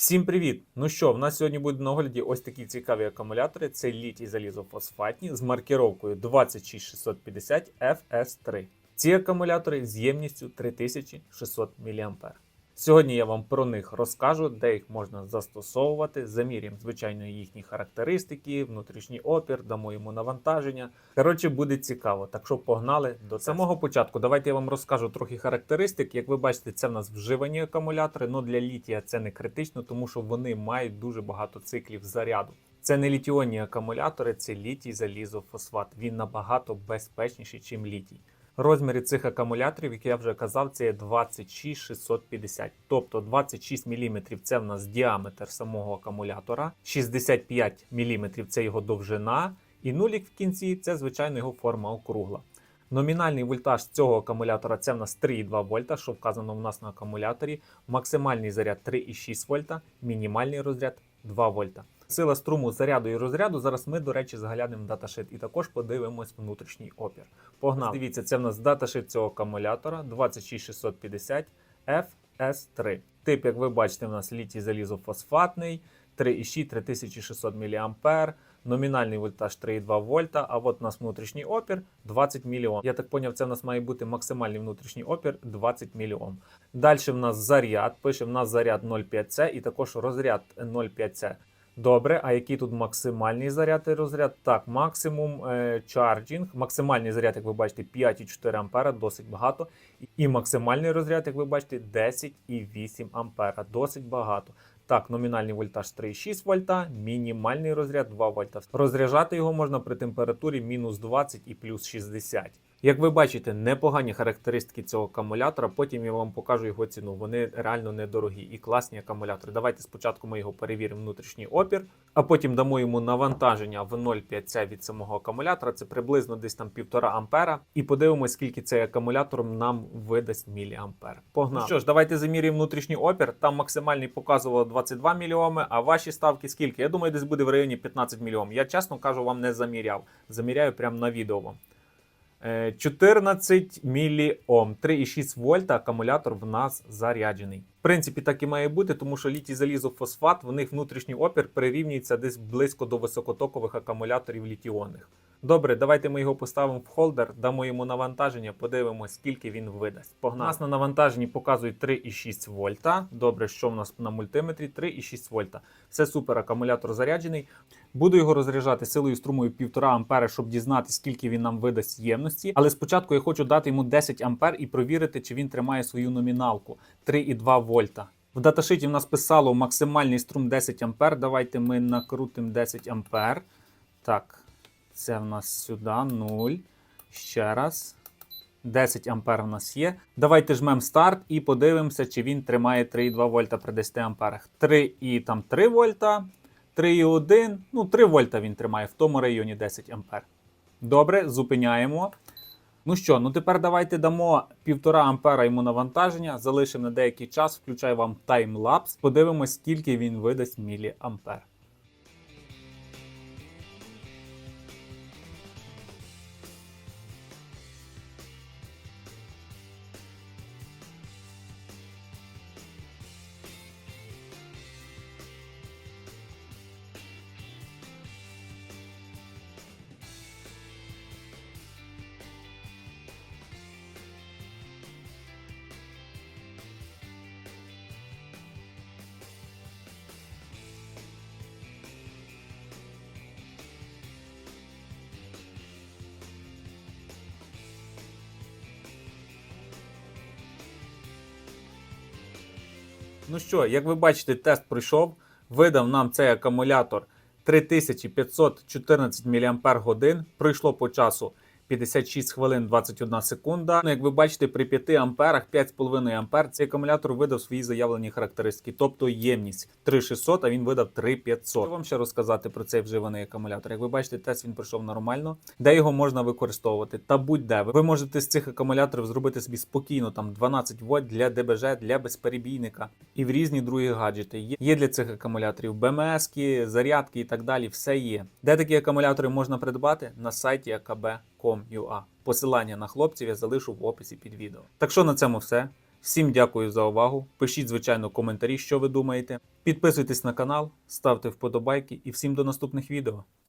Всім привіт! Ну що, в нас сьогодні будуть на огляді ось такі цікаві акумулятори. Це літій залізофосфатні з маркіровкою 26650 FS3. Ці акумулятори з ємністю 3600 мА. Сьогодні я вам про них розкажу, де їх можна застосовувати, замірюємо, звичайно, їхні характеристики, внутрішній опір, дамо йому навантаження. Коротше, буде цікаво. Так що погнали до самого початку. Давайте я вам розкажу трохи характеристик. Як ви бачите, це в нас вживані акумулятори. Ну для літія це не критично, тому що вони мають дуже багато циклів заряду. Це не літіонні акумулятори, це літій залізофосфат. Він набагато безпечніший, ніж літій. Розміри цих акумуляторів, як я вже казав, це є 26650. Тобто 26 мм це в нас діаметр самого акумулятора, 65 мм це його довжина, і нулік в кінці це, звичайно, його форма округла. Номінальний вольтаж цього акумулятора це в нас 3,2 вольта, що вказано в нас на акумуляторі. Максимальний заряд 3,6 вольта, мінімальний розряд 2 вольта. Сила струму заряду і розряду. Зараз ми, до речі, заглянемо в даташит і також подивимось внутрішній опір. Погнали. Дивіться, це в нас даташит цього акумулятора 26650 FS3. Тип, як ви бачите, у нас літій залізофосфатний, 3,6 3600 мА. Номінальний вольтаж 3,2 вольта, а от у нас внутрішній опір 20 мільйон. Я так поняв, це в нас має бути максимальний внутрішній опір 20 мільйон. Далі в нас заряд. Пише в нас заряд 0,5С і також розряд 0,5С. Добре, а який тут максимальний заряд і розряд? Так, максимум е, чарджінг, максимальний заряд, як ви бачите, 5,4 ампера, досить багато. І максимальний розряд, як ви бачите, 10,8 ампера, досить багато. Так, номінальний вольтаж 3,6 вольта, мінімальний розряд 2 вольта. Розряджати його можна при температурі мінус 20 і плюс 60. Як ви бачите, непогані характеристики цього акумулятора. Потім я вам покажу його ціну. Вони реально недорогі і класні акумулятори. Давайте спочатку ми його перевіримо внутрішній опір, а потім дамо йому навантаження в 0,5 від самого акумулятора. Це приблизно десь там 1,5 ампера. І подивимось, скільки цей акумулятор нам видасть міліампер. Погнали. Ну що ж, давайте замірюємо внутрішній опір. Там максимальний показувало 22 мільйоми, а ваші ставки скільки? Я думаю, десь буде в районі 15 мільйом. Я чесно кажу, вам не заміряв. Заміряю прямо на відео 14 міліом, 3,6 вольта акумулятор в нас заряджений. В принципі, так і має бути, тому що літій залізофосфат, в них внутрішній опір прирівнюється десь близько до високотокових акумуляторів літіонних. Добре, давайте ми його поставимо в холдер, дамо йому навантаження, подивимося, скільки він видасть. Погнали. У нас на навантаженні показують 3,6 вольта. Добре, що в нас на мультиметрі? 3,6 вольта. Все супер, акумулятор заряджений. Буду його розряджати силою струмою 1,5 ампера, щоб дізнатися, скільки він нам видасть ємності. Але спочатку я хочу дати йому 10 ампер і провірити, чи він тримає свою номіналку 3,2 вольта. В даташиті в нас писало максимальний струм 10 ампер. Давайте ми накрутимо 10 ампер. Так, це в нас сюди 0. Ще раз. 10 ампер у нас є. Давайте жмемо старт і подивимося, чи він тримає 3,2 вольта при 10 амперах. 3 і там 3 вольта, 3,1, ну 3 вольта він тримає в тому районі 10 ампер. Добре, зупиняємо. Ну що, ну тепер давайте дамо 1,5 ампера йому навантаження, залишимо на деякий час, включаю вам таймлапс, подивимось, скільки він видасть міліампер. Ну що, як ви бачите, тест пройшов. Видав нам цей акумулятор 3514 мАч. Пройшло по часу 56 хвилин 21 секунда. Ну, як ви бачите, при 5 амперах 5,5 ампер цей акумулятор видав свої заявлені характеристики, тобто ємність 3600, а він видав 3500. Що вам ще розказати про цей вживаний акумулятор? Як ви бачите, тест він пройшов нормально. Де його можна використовувати? Та будь-де. Ви можете з цих акумуляторів зробити собі спокійно там 12 вольт для ДБЖ, для безперебійника і в різні другі гаджети. Є, для цих акумуляторів БМС, зарядки і так далі. Все є. Де такі акумулятори можна придбати? На сайті akb.com.ua. Посилання на хлопців я залишу в описі під відео. Так що на цьому все. Всім дякую за увагу. Пишіть, звичайно, коментарі, що ви думаєте. Підписуйтесь на канал, ставте вподобайки і всім до наступних відео.